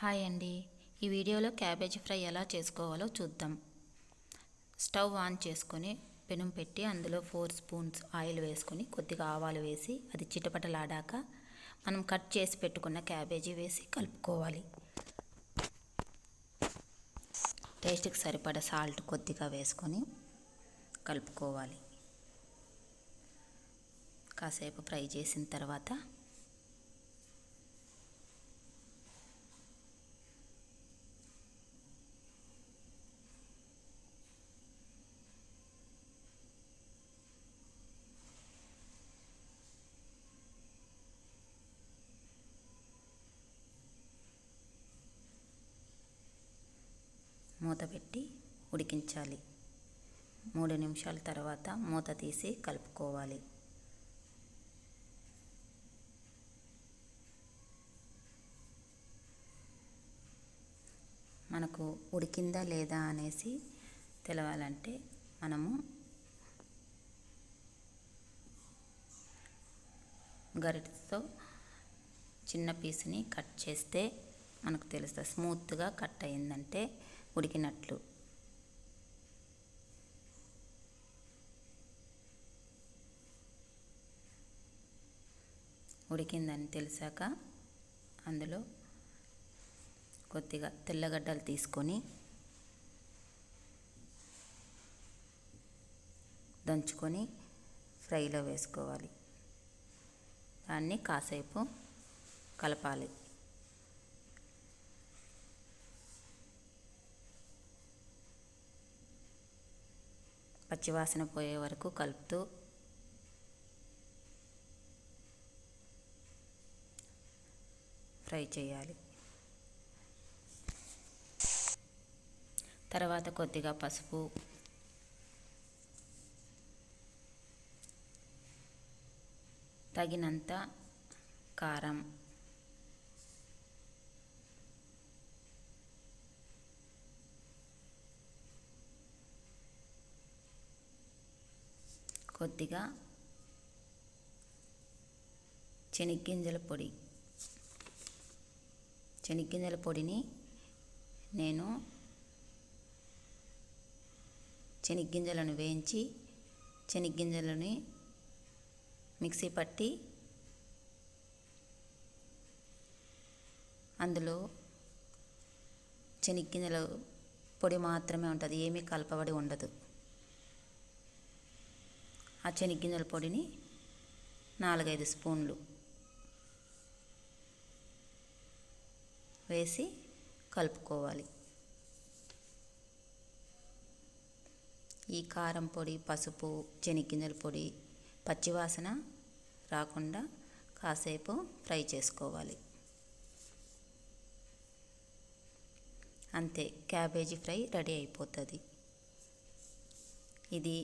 Hi అండి. ఈ వీడియోలో క్యాబేజీ ఫ్రై ఎలా చేసుకోవాలో చూద్దాం. స్టవ్ ఆన్ చేసుకొని పెనం పెట్టి అందులో ఫోర్ స్పూన్స్ ఆయిల్ వేసుకొని కొద్దిగా ఆవాలు వేసి అది చిటపటలాడాక మనం కట్ చేసి పెట్టుకున్న క్యాబేజీ వేసి కలుపుకోవాలి. టేస్ట్కి సరిపడ సాల్ట్ కొద్దిగా వేసుకొని కలుపుకోవాలి. కాసేపు ఫ్రై చేసిన తర్వాత మూత పెట్టి ఉడికించాలి. మూడు నిమిషాల తర్వాత మూత తీసి కలుపుకోవాలి. మనకు ఉడికిందా లేదా అనేసి తెలవాలంటే మనము గరిటతో చిన్న పీస్ని కట్ చేస్తే మనకు తెలుస్తుంది. స్మూత్గా కట్ అయిందంటే ఉడికినట్లు ఉడికిందని తెలిసాక అందులో కొద్దిగా తెల్లగడ్డలు తీసుకొని దంచుకొని ఫ్రైలో వేసుకోవాలి. దాన్ని కాసేపు కలపాలి. పచ్చివాసన పోయే వరకు కలుపుతూ ఫ్రై చేయాలి. తర్వాత కొద్దిగా పసుపు తగినంత కారం కొద్దిగా శనగ్గింజల పొడి. శనగ్గింజల పొడిని నేను శనగ్గింజలను వేయించి శనగ్గింజలని మిక్సీ పట్టి అందులో శనగ్గింజల పొడి మాత్రమే ఉంటుంది ఏమీ కలపబడి ఉండదు. ఆ చెనిగ్గింజల పొడిని నాలుగైదు స్పూన్లు వేసి కలుపుకోవాలి. ఈ కారం పొడి పసుపు చెనిగ్గింజల పొడి పచ్చివాసన రాకుండా కాసేపు ఫ్రై చేసుకోవాలి. అంతే క్యాబేజీ ఫ్రై రెడీ అయిపోతుంది. ఇది